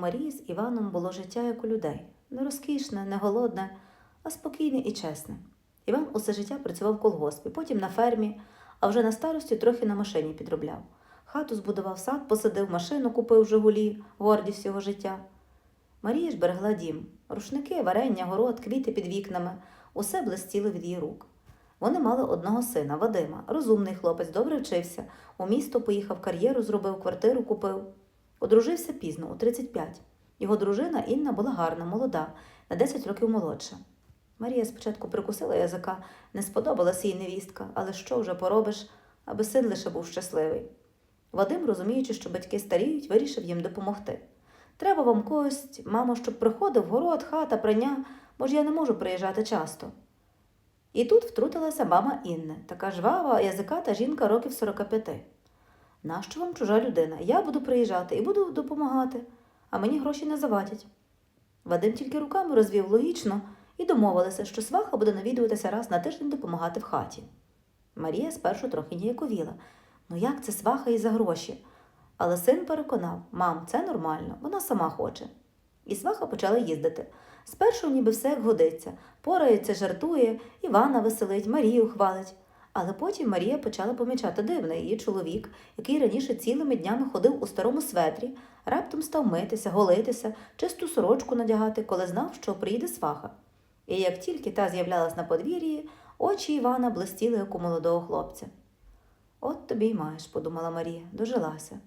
Марії з Іваном було життя як у людей не розкішне, не голодне, а спокійне і чесне. Іван усе життя працював в колгоспі, потім на фермі, а вже на старості трохи на машині підробляв. Хату збудував сад, посадив машину, купив Жигулі, гордість його життя. Марія ж берегла дім. Рушники, варення, город, квіти під вікнами усе блистіло від її рук. Вони мали одного сина, Вадима, розумний хлопець, добре вчився. У місто поїхав, кар'єру зробив, квартиру купив. Одружився пізно, у 35. Його дружина Інна була гарна, молода, на 10 років молодша. Марія спочатку прикусила язика, не сподобалася їй невістка, але що вже поробиш, аби син лише був щасливий. Вадим, розуміючи, що батьки старіють, вирішив їм допомогти. Треба вам когось, мамо, щоб приходив город, хата, прання, бо ж я не можу приїжджати часто. І тут втрутилася мама Інни, така жвава, язиката жінка років 45. Нащо вам чужа людина? Я буду приїжджати і буду допомагати, а мені гроші не завадять. Вадим тільки руками розвів логічно і домовилися, що сваха буде навідуватися раз на тиждень допомагати в хаті. Марія спершу трохи ніяковіла. Ну як це сваха і за гроші? Але син переконав, мам, це нормально, вона сама хоче. І сваха почала їздити. Спершу ніби все як годиться, порається, жартує, Івана веселить, Марію хвалить. Але потім Марія почала помічати дивне її чоловік, який раніше цілими днями ходив у старому светрі, раптом став митися, голитися, чисту сорочку надягати, коли знав, що приїде сваха. І як тільки та з'являлась на подвір'ї, очі Івана блистіли, як у молодого хлопця. От тобі й маєш, подумала Марія, дожилася.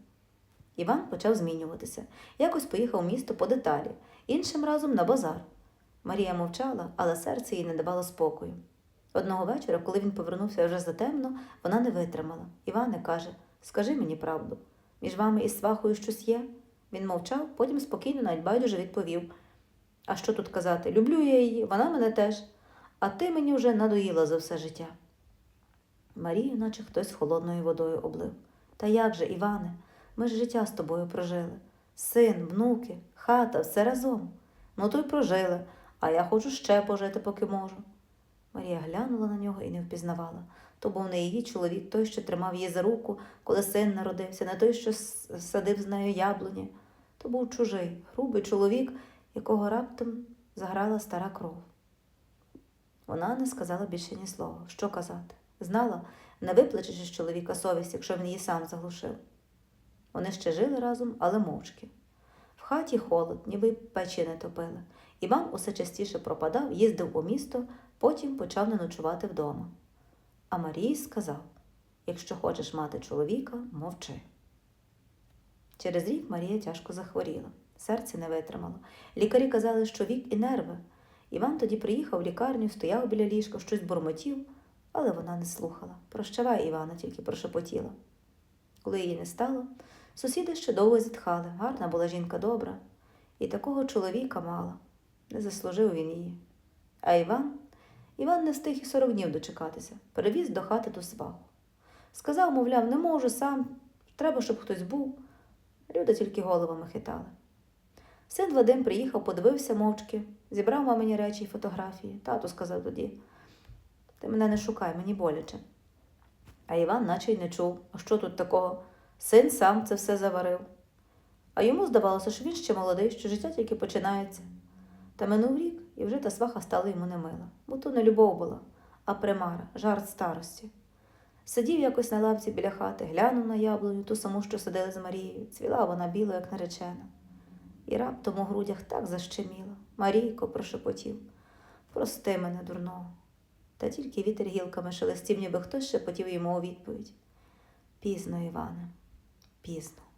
Іван почав змінюватися. Якось поїхав в місто по деталі, іншим разом на базар. Марія мовчала, але серце їй не давало спокою. Одного вечора, коли він повернувся вже затемно, вона не витримала. Іване каже: Скажи мені правду, між вами і свахою щось є? Він мовчав, потім спокійно, навіть байдуже відповів. А що тут казати? Люблю я її, вона мене теж, а ти мені вже надоїла за все життя. Марію, наче хтось холодною водою облив. Та як же, Іване, ми ж життя з тобою прожили. Син, внуки, хата, все разом. Ну то й прожили, а я хочу ще пожити, поки можу. Марія глянула на нього і не впізнавала. То був не її чоловік, той, що тримав її за руку, коли син народився, не той, що садив з нею яблуні. То був чужий, грубий чоловік, якого раптом заграла стара кров. Вона не сказала більше ні слова. Що казати? Знала, не виплачеш із чоловіка совість, якщо він її сам заглушив. Вони ще жили разом, але мовчки. Хаті холод, ніби печі не топили. Іван усе частіше пропадав, їздив у місто, потім почав не ночувати вдома. А Марії сказав: якщо хочеш мати чоловіка, мовчи. Через рік Марія тяжко захворіла, серце не витримало. Лікарі казали, що вік і нерви. Іван тоді приїхав в лікарню, стояв біля ліжка, щось бурмотів, але вона не слухала. Прощавай, Івана, тільки прошепотіла. Коли її не стало, сусіди ще довго зітхали. Гарна була жінка добра, і такого чоловіка мала. Не заслужив він її. А Іван? Іван не встиг і сорок днів дочекатися, перевіз до хати ту сваху. Сказав, мовляв, не можу сам, треба, щоб хтось був. Люди тільки головами хитали. Син Вадим приїхав, подивився мовчки, зібрав мамині речі й фотографії. Тату сказав тоді: Ти мене не шукай, мені боляче. А Іван наче й не чув, а що тут такого? Син сам це все заварив. А йому здавалося, що він ще молодий, що життя тільки починається. Та минув рік, і вже та сваха стала йому немила, бо то не любов була, а примара, жарт старості. Сидів якось на лавці біля хати, глянув на яблуню, ту саму, що сидили з Марією, цвіла вона біла, як наречена. І раптом у грудях так защеміло. Марійко прошепотів. Прости мене, дурного. Та тільки вітер гілками шелестів, ніби хтось шепотів йому у відповідь. Пізно, Іване, пізно.